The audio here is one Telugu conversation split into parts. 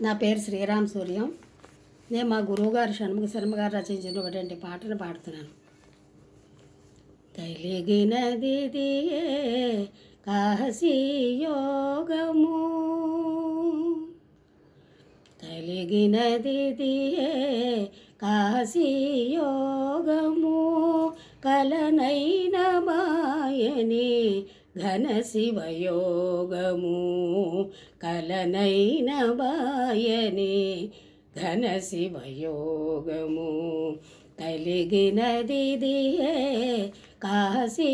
నా పేరు శ్రీరామ్ సూర్యం. నేను మా గురువుగారు షణ్ముఖ శర్మ గారు రచించినటువంటి పాటను పాడుతున్నాను. కలిగినది దియే కాశీ యోగము కలిగినది దియే కాశీ యోగము కలనైన మాయని ఘన శివయోగము కలనైన బాయనే ఘన శివయోగము కలిగినది దియే కాశీ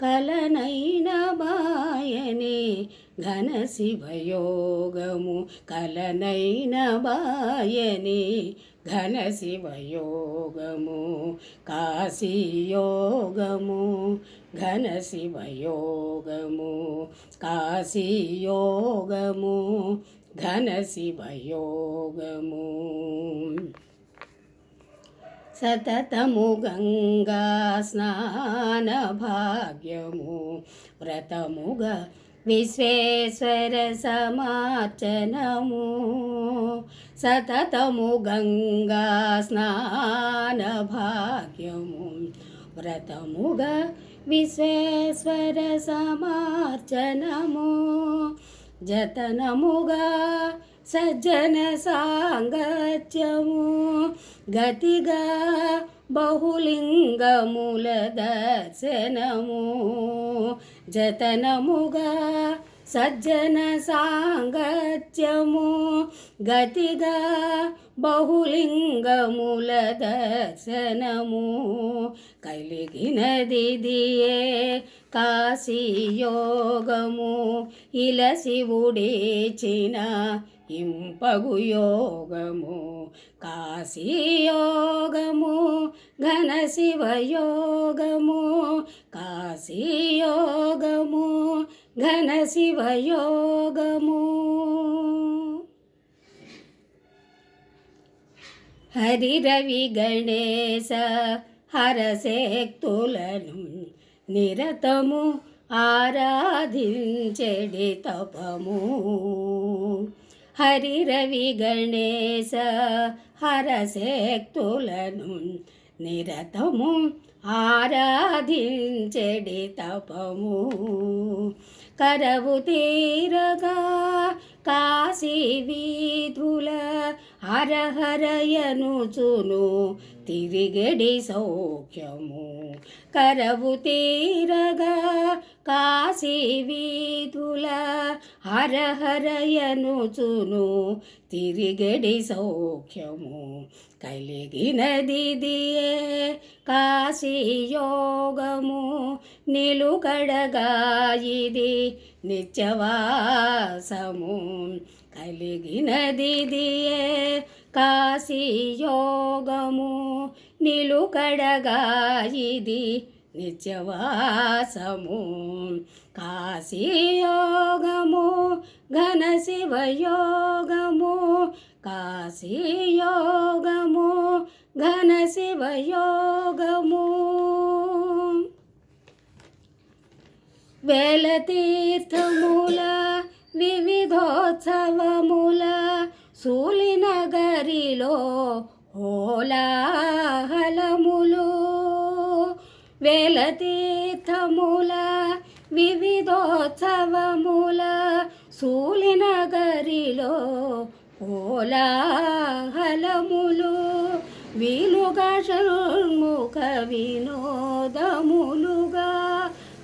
కలనైన బాయనే ఘన శివయోగము కలనైన బాయనే ఘన శివయోగము కాశీయోగము ఘన శివయోగము కాశీయోగము ఘన శివయోగము సతతము గంగా స్నాన భాగ్యము వ్రతముగా విశ్వేశ్వర సమాచనము. సతతము గంగా స్నాన భాగ్యము వ్రతముగా విశ్వేశ్వర సమార్చనము జతనముగా సజ్జన సాంగత్యము గతిగా బహులింగముల దర్శనము జతనముగా సజ్జన సాంగత్యము గతిగా బహులింగముల దర్శనము కలిగినది దియే కాశీయోగము ఇలా శివుడేచిన ఇంపగు యోగము కాశీయోగము ఘన శివయోగము కాశీయోగము ఘన శివయోగము హరి రవి గణేశ హరశక్తులను నిరతము ఆరాధించెడి తపము హరి రవి గణేశ హరశక్తులను నిరతము ఆరాధించెడి తపము కరవు తీరగా కాశీ వీధుల హరహరయనుచును. తిరిగడి సౌఖ్యము కరవు తీరగా కాశీ వీధుల హరహరయనుచును తిరిగడి సౌఖ్యము కలిగినది దియే కాశీయోగము నిలుకడగా ఇది నిత్యవాసము. కలిగినది దియే కాశీయోగము నిలుకడగా ఇది నిత్యవాసము. కాశీయోగము ఘన శివయోగము కాశీయోగము ఘన శివయోగము వేల వేలతీర్థముల వివిధోత్సవముల సూలినగరిలో హోలాహలములు వేలతీర్థముల వివిధోత్సవముల సూలినగరిలో హోలాహలములు వీలుగా షణ్ముఖ వినోదములుగా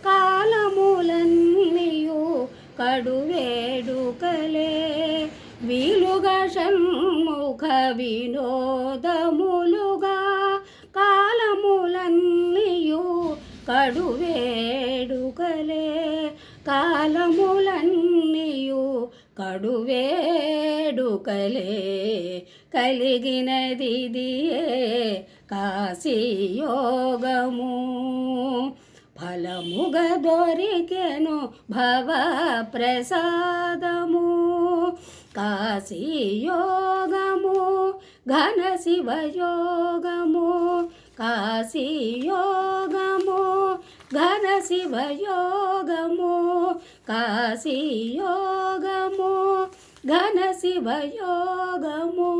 కాలములన్నీయు కడువేడుకలే. వీలుగా షణ్ముఖ వినోదములుగా కాలములన్నీయు కడువేడుకలే. కాలములన్నీయు కడువేడుకలే. కలిగినది దియే కాశీయోగము. ఫలముగ దొరికెను భవ ప్రసాదము కాశీయోగము ఘన శివయోగము కాశీయోగము ఘన శివయోగము కాశీయోగము ఘన శివయోగము.